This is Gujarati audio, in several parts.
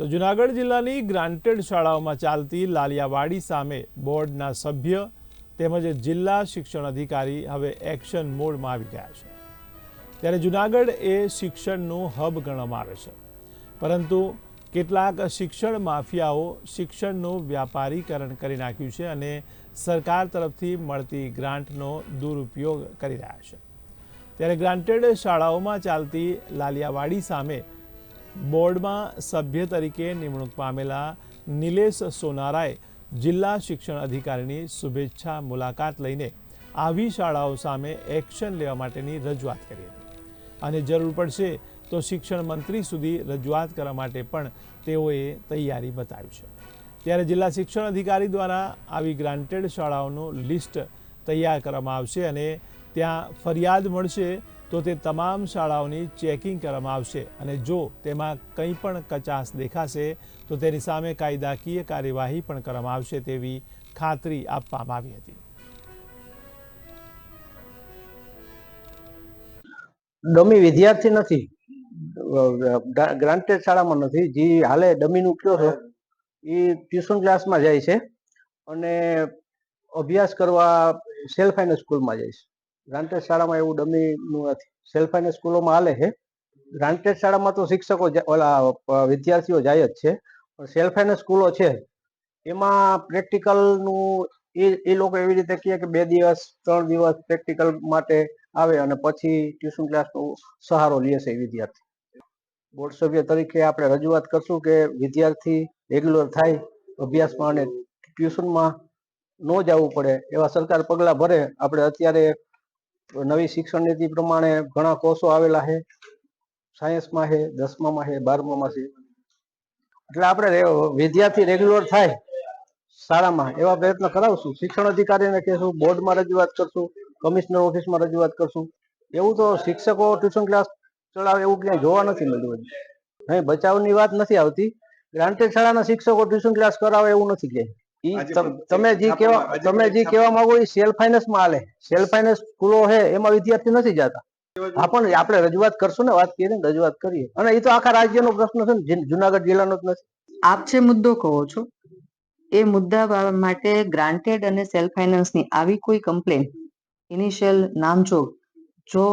તો જુનાગઢ જિલ્લાની ગ્રાન્ટેડ શાળાઓમાં ચાલતી લાલિયાવાડી સામે બોર્ડના સભ્ય તેમજ જિલ્લા શિક્ષણ અધિકારી હવે એક્શન મોડમાં આવી ગયા છે. ત્યારે જુનાગઢ એ શિક્ષણનું હબ ગણવામાં આવે છે. પરંતુ કેટલાક શિક્ષણ માફિયાઓ શિક્ષણનું વ્યાપારીકરણ કરી નાખ્યું છે અને સરકાર તરફથી મળતી ગ્રાન્ટનો દુરુપયોગ કરી રહ્યા છે. ત્યારે ગ્રાન્ટેડ શાળાઓમાં ચાલતી લાલિયાવાડી સામે બોર્ડમાં સભ્ય તરીકે નિમણૂક પામેલા નિલેશ સોનારાએ જિલ્લા શિક્ષણ અધિકારીની શુભેચ્છા મુલાકાત લઈને આવી શાળાઓ સામે એક્શન લેવા માટેની રજૂઆત કરી હતી. અને જરૂર પડશે તો શિક્ષણ મંત્રી સુધી રજૂઆત કરવા માટે પણ તેઓએ તૈયારી બતાવી છે. ત્યારે જિલ્લા શિક્ષણ અધિકારી દ્વારા આવી ગ્રાન્ટેડ શાળાઓનું લિસ્ટ તૈયાર કરવામાં આવશે અને ત્યાં ફરિયાદ મળશે તો તે તમામ શાળાઓની ચેકિંગ કરવામાં આવશે અને જો તેમાં કંઈ પણ કચાશ દેખાશે, તો તેની સામે કાયદાકીય કાર્યવાહી પણ કરવામાં આવશે તેવી ખાતરી આપવામાં આવી હતી. ડમી વિદ્યાર્થી નથી. ગ્રાન્ટેડ શાળામાં નથી. જે હાલે ડમીનું કયો છો, એ ટ્યુશન ક્લાસમાં જાય છે અને અભ્યાસ કરવા સેલ્ફ ફાઇનાન્સ સ્કૂલમાં જાય છે. ગ્રાન્ટેડ શાળામાં એવું ડમીનું નથી. સેલ્ફ ફાઇનાન્સ સ્કૂલોમાં હાલે છે. ગ્રાન્ટેડ શાળામાં તો શિક્ષકો ઓલા વિદ્યાર્થીઓ જાય જ છે. પણ સેલ્ફ ફાઇનાન્સ સ્કૂલો છે. એમાં પ્રેક્ટિકલનું એ એ લોકો એવી રીતે કહે કે બે દિવસ, ત્રણ દિવસ પ્રેક્ટિકલ માટે આવે અને પછી ટ્યુશન ક્લાસનો સહારો લે છે વિદ્યાર્થી. બોર્ડ સભ્ય તરીકે આપણે રજૂઆત કરશું કે વિદ્યાર્થી રેગ્યુલર થાય, અભ્યાસમાં અને ટ્યુશનમાં ન જવું પડે એવા સરકાર પગલાં ભરે. આપણે અત્યારે નવી શિક્ષણ નીતિ પ્રમાણે ઘણા કોર્સો આવેલા છે. સાયન્સમાં છે, દસમામાં છે, બારમામાં છે. એટલે આપણે વિદ્યાર્થી રેગ્યુલર થાય શાળામાં એવા પ્રયત્ન કરાવશું. શિક્ષણ અધિકારીને કહેશું, બોર્ડમાં રજૂઆત કરશું, કમિશનર ઓફિસમાં રજૂઆત કરશું. એવું તો શિક્ષકો ટ્યુશન ક્લાસ ચલાવે એવું ક્યાંય જોવા નથી મળ્યું હજી. નહીં બચાવની વાત નથી આવતી. ગ્રાન્ટેડ શાળાના શિક્ષકો ટ્યુશન ક્લાસ કરાવે એવું નથી આજે તમ- જે કેવા તમે જે પરીક્ષા માંગો એ સેલ્ફ ફાઇનાન્સમાં હાલે સેલ્ફ ફાઇનાન્સ સ્કૂલો છે એમાં વિદ્યાર્થી નથી જતા. હા પણ આપણે રજૂઆત કરશું ને વાત કરીએ ને રજૂઆત કરીએ. અને એ તો આખા રાજ્યનો પ્રશ્ન છે ને જુનાગઢ જિલ્લાનો જ નથી. આપ જે મુદ્દો કહો છો એ મુદ્દા માટે ગ્રાન્ટેડ અને સેલ્ફ ફાઇનાન્સની આવી કોઈ કમ્પ્લેન ઇનિશિયલ નામજોગ જો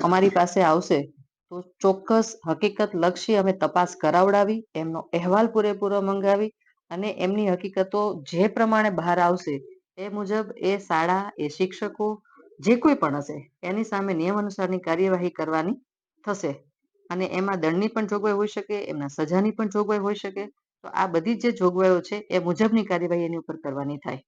અમારી પાસે આવશે તો ચોક્કસ હકીકત લક્ષી અમે તપાસ કરાવડાવી એમનો અહેવાલ પૂરેપૂરો મંગાવી અને એમની હકીકતો જે પ્રમાણે બહાર આવશે, એ મુજબ એ શાળા, એ શિક્ષકો, જે કોઈ પણ હશે, એની સામે નિયમ અનુસારની કાર્યવાહી કરવાની થશે. અને એમાં દંડની પણ જોગવાઈ હોઈ શકે, એમના સજાની પણ જોગવાઈ હોઈ શકે. તો આ બધી જે જોગવાઈઓ છે, એ મુજબની કાર્યવાહી એની ઉપર કરવાની થાય.